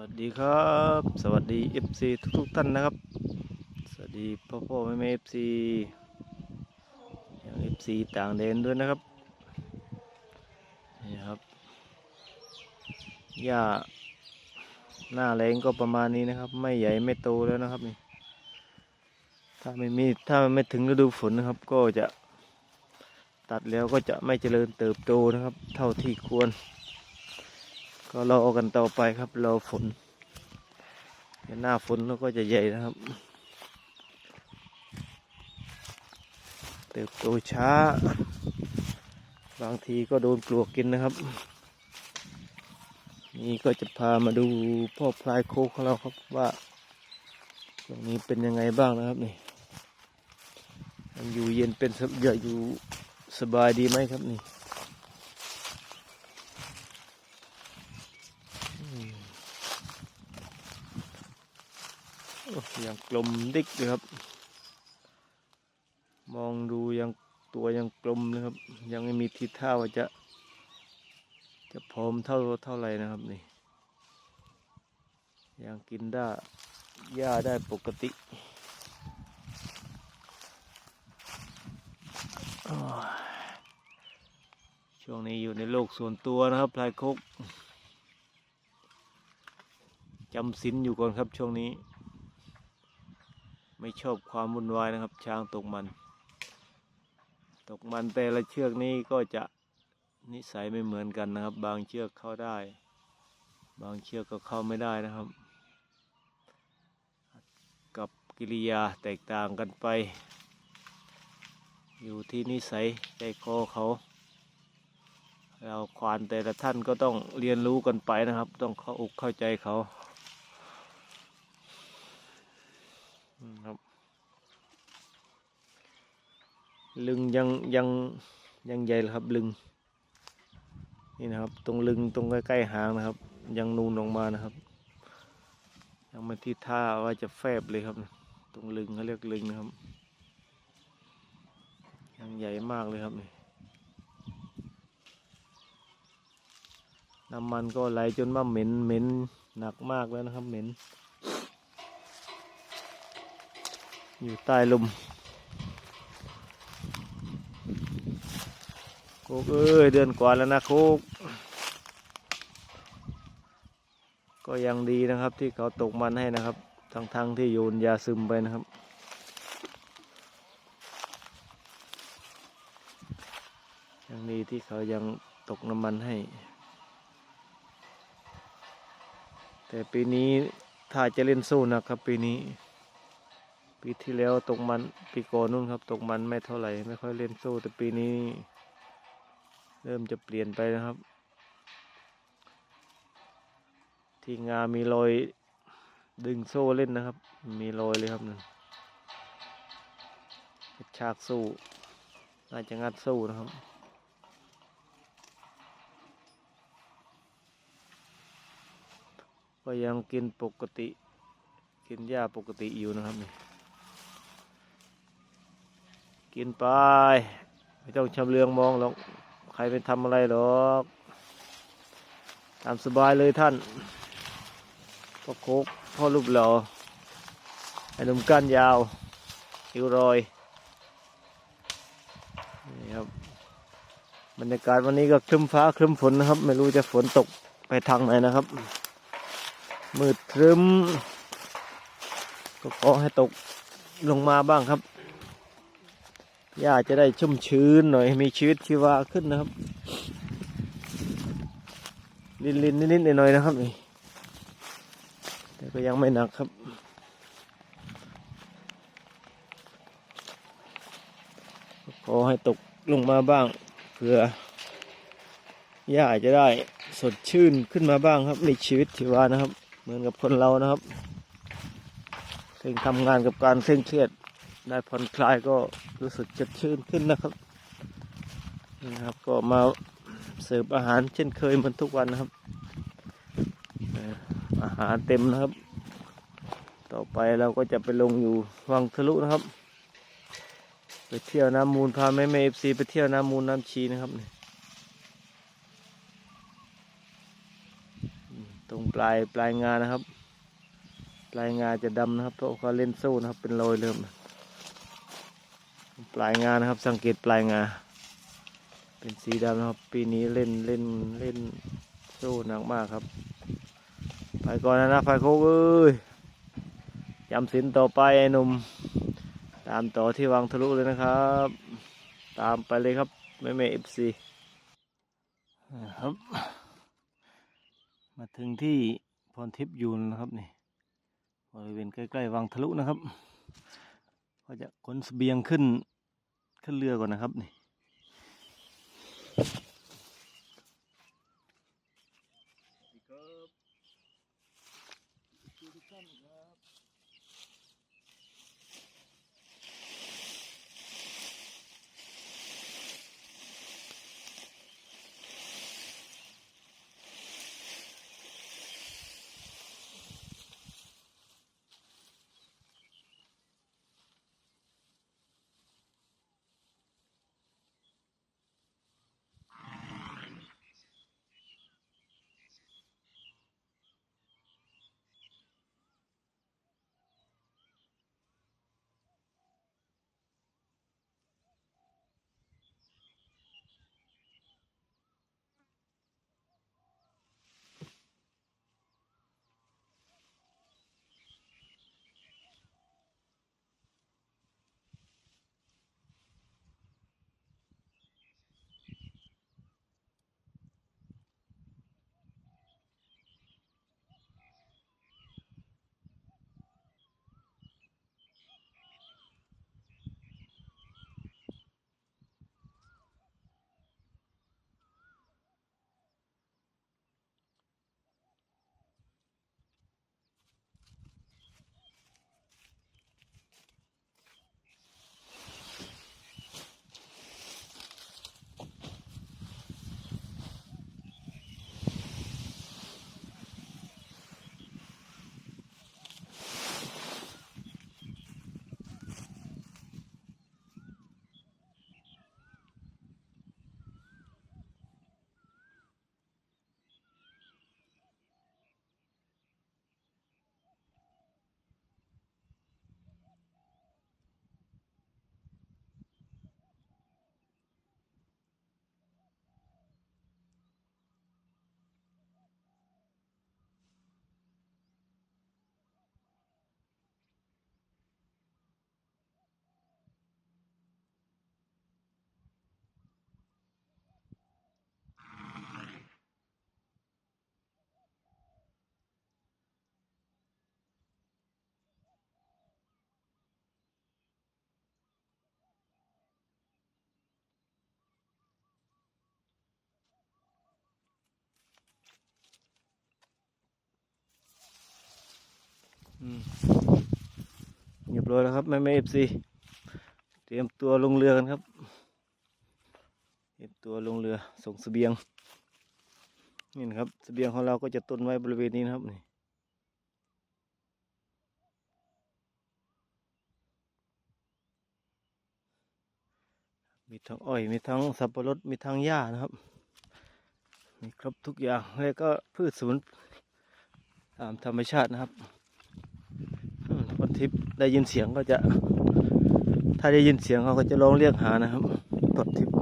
วัสดีครับ สวัสดี FC ทุกๆท่านนะครับ สวัสดีพ่อพ่อแม่แม่ FC อย่าง FC ต่างแดนด้วยนะครับ นี่ครับ หญ้าหน้าแรงก็ประมาณนี้นะครับ ไม่ใหญ่ไม่โตแล้วนะครับนี่ ถ้าไม่มีถ้าไม่ถึงฤดูฝนนะครับ ก็จะตัดแล้วก็จะไม่เจริญเติบโตนะครับ เท่าที่ควร ก็รอกันต่อไปครับรอฝนหน้าฝนแล้วก็จะใหญ่นะครับ เติบโตช้า บางทีก็โดนปลวกกินนะครับ นี่ก็จะพามาดูพ่อพลายโคกของเราครับว่าตรงนี้เป็นยังไงบ้างนะครับนี่ยังอยู่เย็นเป็นสบอย่าอยู่สบายดีไหมครับนี่ ยังกลมดิกเลยครับ มองดูยังตัวยังกลมเลยครับ ยังไม่มีทีท่าว่าจะ จะพร้อมเท่าเท่าไรนะครับนี่ ยังกินได้หญ้าได้ปกติช่วงนี้อยู่ในโลกส่วนตัวนะครับพลายคกจำศีลอยู่ก่อนครับช่วงนี้ ไม่ชอบความวุ่นวายนะครับ ช้างตกมัน ตกมันแต่ละเชือกนี้ก็จะนิสัยไม่เหมือนกันนะครับ บางเชือกเข้าได้ บางเชือกก็เข้าไม่ได้นะครับ กับกิริยาแตกต่างกันไป อยู่ที่นิสัยใจคอเขา เราควานแต่ละท่านก็ต้องเรียนรู้กันไปนะครับ ต้องเข้าอกเข้าใจเขา อืม ครับ ลึงยังยังยังใหญ่เลยครับ ลึง นี่นะครับ ตรงลึงตรงใกล้ๆหางนะครับ ยังนูนออกมานะครับ ยังไม่ที่ท่าว่าจะแฟบเลยครับ ตรงลึงเขาเรียกลึงนะครับ ยังใหญ่มากเลยครับนี่น้ำมันก็ไหลจนว่าเหม็นเหม็นหนักมากแล้วนะครับ เหม็น อยู่ใต้ลมโคกเอ้ยเดือนกว่าแล้วนะโคก ก็ยังดีนะครับที่เขาตกมันให้นะครับ ทั้งๆทที่โยนยาซึมไปนะครับ ยังดีที่เขายังตกน้ำมันให้ แต่ปีนี้ถ้าจะเล่นสู้นะครับปีนี้ ปีที่แล้วตกมันปีก่อนนู่นครับ ตกมันไม่เท่าไหร่ไม่ค่อยเล่นโซ่แต่ปีนี้ เริ่มจะเปลี่ยนไปนะครับ ที่งามีรอยดึงโซ่เล่นนะครับ มีรอยเลยครับนั่นกระชากสู้น่าจะงัดสู้นะครับก็ยังกินปกติ กินหญ้าปกติอยู่นะครับนี่ กินไป ไม่ต้องชำเลืองมองหรอก ใครไปทำอะไรหรอกตามสบายเลยท่านพ่อโคกพ่อรูปหล่อไอ้หนุ่มก้านยาวอิวรอยนี่ครับบรรยากาศวันนี้ก็ครึ้มฟ้าครึ้มฝนนะครับ ไม่รู้จะฝนตกไปทางไหนนะครับ มืดครึ้มก็ขอให้ตกลงมาบ้างครับ หญ้าจะได้ชุ่มชื้นหน่อยมีชีวิตชีวาขึ้นนะครับลินลินนิดๆหน่อยๆนะครับนี่แต่ก็ยังไม่หนักครับ ขอให้ตกลงมาบ้างเพื่อหญ้าจะได้สดชื่นขึ้นมาบ้างครับมีชีวิตชีวานะครับ เหมือนกับคนเรานะครับเร่งทำงานกับการเคร่งเครียด ได้ผ่อนคลายก็รู้สึกจะชื่นขึ้นนะครับนะครับ ก็มาเสิร์ฟอาหารเช่นเคยเหมือนทุกวันนะครับ อาหารเต็มนะครับ ต่อไปเราก็จะไปลงอยู่วังทะลุนะครับ ไปเที่ยวน้ำมูลพาแม่แม่เอฟซีไปเที่ยวน้ำมูลน้ำชีนะครับนี่อืมตรงปลายปลายงานนะครับ ปลายงานจะดำนะครับเพราะเขาเล่นโซ่นะครับเป็นรอยเริ่ม ปลายงานนะครับ สังเกตปลายงา เป็นสีดำนะครับ ปีนี้เล่นเล่นเล่นโซ่หนักมากครับ ไปก่อนนะนะไฟโคกเอ้ยจำสินต่อไปไอ้หนุ่มตามต่อที่วางทะลุเลยนะครับ ตามไปเลยครับแม่แม่เอฟซีครับมาถึงที่พรทิพย์ยูนนะครับนี่บริเวณใกล้ ๆวางทะลุนะครับ ก็จะขนเสบียงขึ้น ขึ้นเรือก่อนนะครับนี่ครับ เรียบร้อยแล้วครับแม่แม่เอฟซีเตรียมตัวลงเรือกันครับเตรียมตัวลงเรือส่งเสบียงนี่นะครับเสบียงของเราก็จะตุนไว้บริเวณนี้นะครับนี่มีทั้งอ้อยมีทั้งสับปะรดมีทั้งหญ้านะครับมีครบทุกอย่างแล้วก็พืชสมุนตามธรรมชาตินะครับ ทิพได้ยินเสียงก็จะ ถ้าได้ยินเสียงเขาก็จะร้องเรียกหานะครับคนทิพย์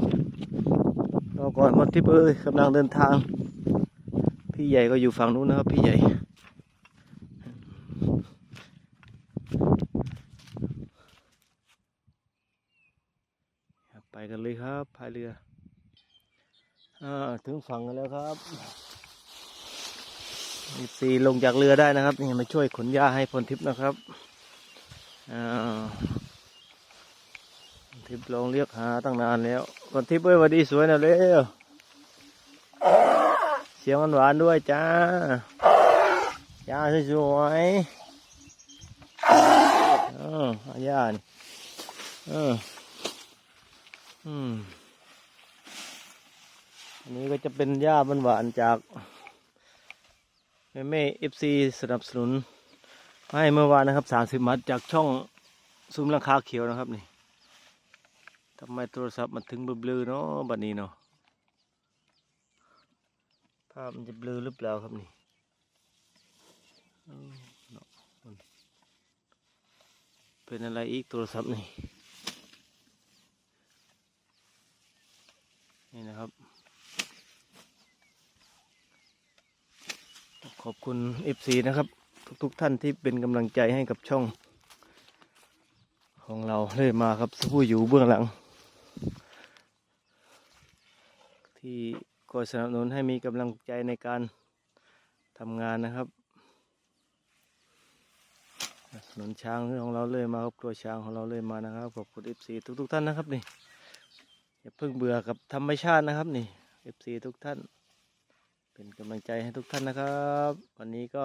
รอก่อนคนทิพย์เอ้ยกำลังเดินทาง พี่ใหญ่ก็อยู่ฝั่งนู้นนะครับ พี่ใหญ่ไปกันเลยครับพายเรือ อ่า ถึงฝั่งกันแล้วครับมีซีลงจากเรือได้นะครับ นี่มาช่วยขนหญ้าให้พลทิพย์นะครับ ทิพย์ลองเรียกหาตั้งนานแล้วพลทิพย์เอ้ยวัสดีสวยนะเร็วเสียงหวานด้วยจ้าจ้าสวยๆเอออาญาเอออืมอันนี้ก็จะเป็นหญ้าหวานจากแม่แม่เอฟซีสนับสนุน ให้เมื่อวานนะครับสามสิบมัดจากช่องซุ้มราคาเขียวนะครับนี่ทำไมโทรศัพท์มันถึงเบลอๆเนาะบัดนี้เนาะภาพมันจะเบลอหรือเปล่าครับนี่เอ้าเนาะมันเป็นอะไรอีกโทรศัพท์นี่นี่นะครับ ขอบคุณ FC นะครับ ทุกท่านที่เป็นกำลังใจให้กับช่อง ของเราเลยมาครับผู้อยู่เบื้องหลัง ที่คอยสนับสนุนให้มีกำลังใจในการทำงานนะครับสนุนช้างของเราเลยมาครับตัวช้างของเราเลยมานะครับขอบคุณ FC ทุก ๆ ท่านนะครับนี่อย่าเพิ่งเบื่อกับธรรมชาตินะครับนี่ FC ทุกท่าน เป็นกำลังใจให้ทุกท่านนะครับ วันนี้ก็